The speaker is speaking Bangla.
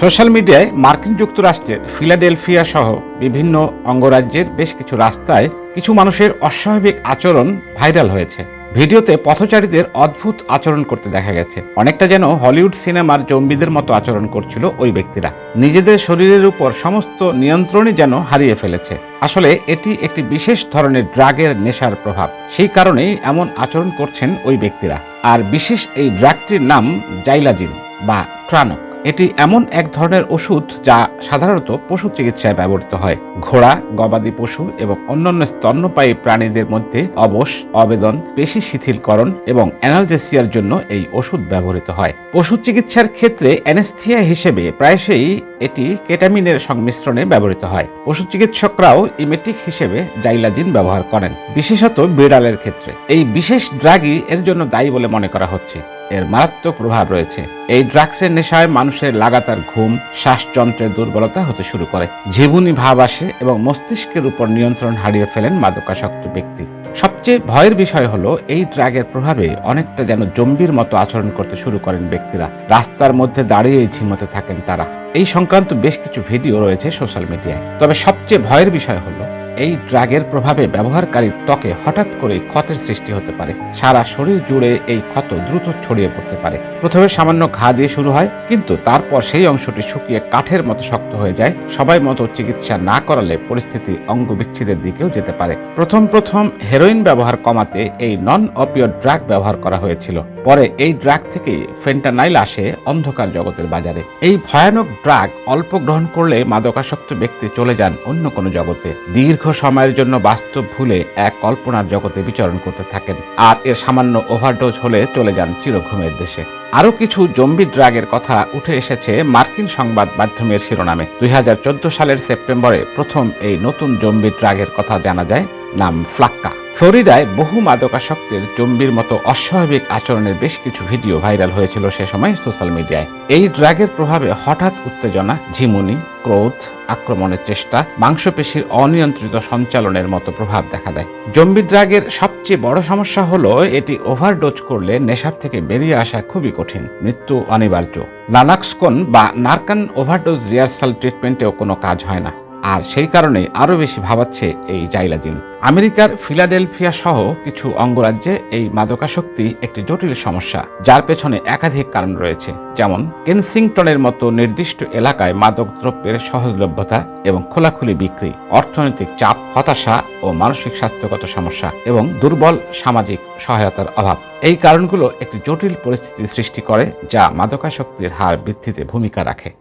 সোশ্যাল মিডিয়ায় মার্কিন যুক্তরাষ্ট্রের ফিলাডেলফিয়া সহ বিভিন্ন অঙ্গরাজ্যের বেশ কিছু রাস্তায় কিছু মানুষের অস্বাভাবিক আচরণ ভাইরাল হয়েছে। ভিডিওতে পথচারীদের অদ্ভুত আচরণ করতে দেখা গেছে। অনেকটা যেন হলিউড সিনেমার জম্বিদের মতো আচরণ করছিল ওই ব্যক্তিরা। নিজেদের শরীরের উপর সমস্ত নিয়ন্ত্রণই যেন হারিয়ে ফেলেছে। আসলে এটি একটি বিশেষ ধরনের ড্রাগের নেশার প্রভাব। সেই কারণেই এমন আচরণ করছেন ওই ব্যক্তিরা। আর বিশেষ এই ড্রাগটির নাম জাইলাজিন বা ট্রানক। এটি এমন এক ধরনের ওষুধ যা সাধারণত পশু চিকিৎসায় ব্যবহৃত হয়। ঘোড়া, গবাদি পশু এবং অন্যান্য স্তন্যপায়ী প্রাণীদের মধ্যে অবশ অবেদন পেশি শিথিলকরণ এবং অ্যানালজেসিয়ার জন্য এই ওষুধ ব্যবহৃত হয়। পশু চিকিৎসার ক্ষেত্রে অ্যানেস্থিয়া হিসেবে প্রায়শই এটি কেটামিনের সংমিশ্রণে ব্যবহৃত হয়। পশু চিকিৎসকরাও ইমেটিক হিসেবে জাইলাজিন ব্যবহার করেন, বিশেষত বিড়ালের ক্ষেত্রে। এই বিশেষ ড্রাগই এর জন্য দায়ী বলে মনে করা হচ্ছে। এর মারাত্মক প্রভাব রয়েছে। এই ড্রাগসের নেশায় মানুষের লাগাতার ঘুম, শ্বাসযন্ত্রের দুর্বলতা হতে শুরু করে। ঝিমুনি ভাব আসে এবং মস্তিষ্কের উপর নিয়ন্ত্রণ হারিয়ে ফেলেন মাদকাসক্ত ব্যক্তি। সবচেয়ে ভয়ের বিষয় হলো, এই ড্রাগের প্রভাবে অনেকটা যেন জম্বির মতো আচরণ করতে শুরু করেন ব্যক্তিরা। রাস্তার মধ্যে দাঁড়িয়েই ঝিমোতে থাকেন তারা। এই সংক্রান্ত বেশ কিছু ভিডিও রয়েছে সোশ্যাল মিডিয়ায়। তবে সবচেয়ে ভয়ের বিষয় হলো এই ড্রাগের প্রভাবে ব্যবহারকারীর ত্বকে হঠাৎ করে ক্ষতের সৃষ্টি হতে পারে। সারা শরীর জুড়ে এই ক্ষত দ্রুত ছড়িয়ে পড়তে পারে। প্রথমে সামান্য ঘা দিয়ে শুরু হয়, কিন্তু তারপর সেই অংশটি শুকিয়ে কাঠের মতো শক্ত হয়ে যায়। সবাই মতো চিকিৎসা না করালে পরিস্থিতি অঙ্গ বিচ্ছেদের দিকেও যেতে পারে। প্রথম প্রথম হেরোইন ব্যবহার কমাতে এই নন অপিও ড্রাগ ব্যবহার করা হয়েছিল। পরে এই ড্রাগ থেকেই ফেন্টানাইল আসে অন্ধকার জগতের বাজারে। এই ভয়ানক ড্রাগ অল্প গ্রহণ করলে মাদকাসক্ত ব্যক্তি চলে যান অন্য কোনো জগতে। দীর্ঘ সময়ের জন্য বাস্তব ভুলে এক কল্পনার জগতে বিচরণ করতে থাকেন আর এর সামান্য ওভারডোজ হলে চলে যান চিরঘুমের দেশে। আরও কিছু জম্বি ড্রাগের কথা উঠে এসেছে মার্কিন সংবাদ মাধ্যমের শিরোনামে। দুই হাজার চোদ্দ সালের সেপ্টেম্বরে প্রথম এই নতুন জম্বি ড্রাগের কথা জানা যায়, নাম ফ্লাক্কা। ফ্লোরিডায় বহু মাদকাসক্তের জম্বির মতো অস্বাভাবিক আচরণের বেশ কিছু ভিডিও ভাইরাল হয়েছিল সে সময় সোশ্যাল মিডিয়ায়। এই ড্রাগের প্রভাবে হঠাৎ উত্তেজনা, ঝিমুনি, ক্রোধ, আক্রমণের চেষ্টা, মাংসপেশির অনিয়ন্ত্রিত সঞ্চালনের মতো প্রভাব দেখা দেয়। জম্বি ড্রাগের সবচেয়ে বড় সমস্যা হলো এটি ওভারডোজ করলে নেশার থেকে বেরিয়ে আসা খুবই কঠিন, মৃত্যু অনিবার্য। নানাক্সকন বা নারকান ওভারডোজ রিহার্সাল ট্রিটমেন্টেও কোনো কাজ হয় না। আর সেই কারণে আরও বেশি ভাবাচ্ছে এই জাইলাজিন। আমেরিকার ফিলাডেলফিয়া সহ কিছু অঙ্গরাজ্যে এই মাদকাসক্তি একটি জটিল সমস্যা, যার পেছনে একাধিক কারণ রয়েছে, যেমন কেনসিংটনের মতো নির্দিষ্ট এলাকায় মাদক দ্রব্যের সহজলভ্যতা এবং খোলাখুলি বিক্রি, অর্থনৈতিক চাপ, হতাশা ও মানসিক স্বাস্থ্যগত সমস্যা এবং দুর্বল সামাজিক সহায়তার অভাব। এই কারণগুলো একটি জটিল পরিস্থিতি সৃষ্টি করে, যা মাদকাসক্তির হার বৃদ্ধিতে ভূমিকা রাখে।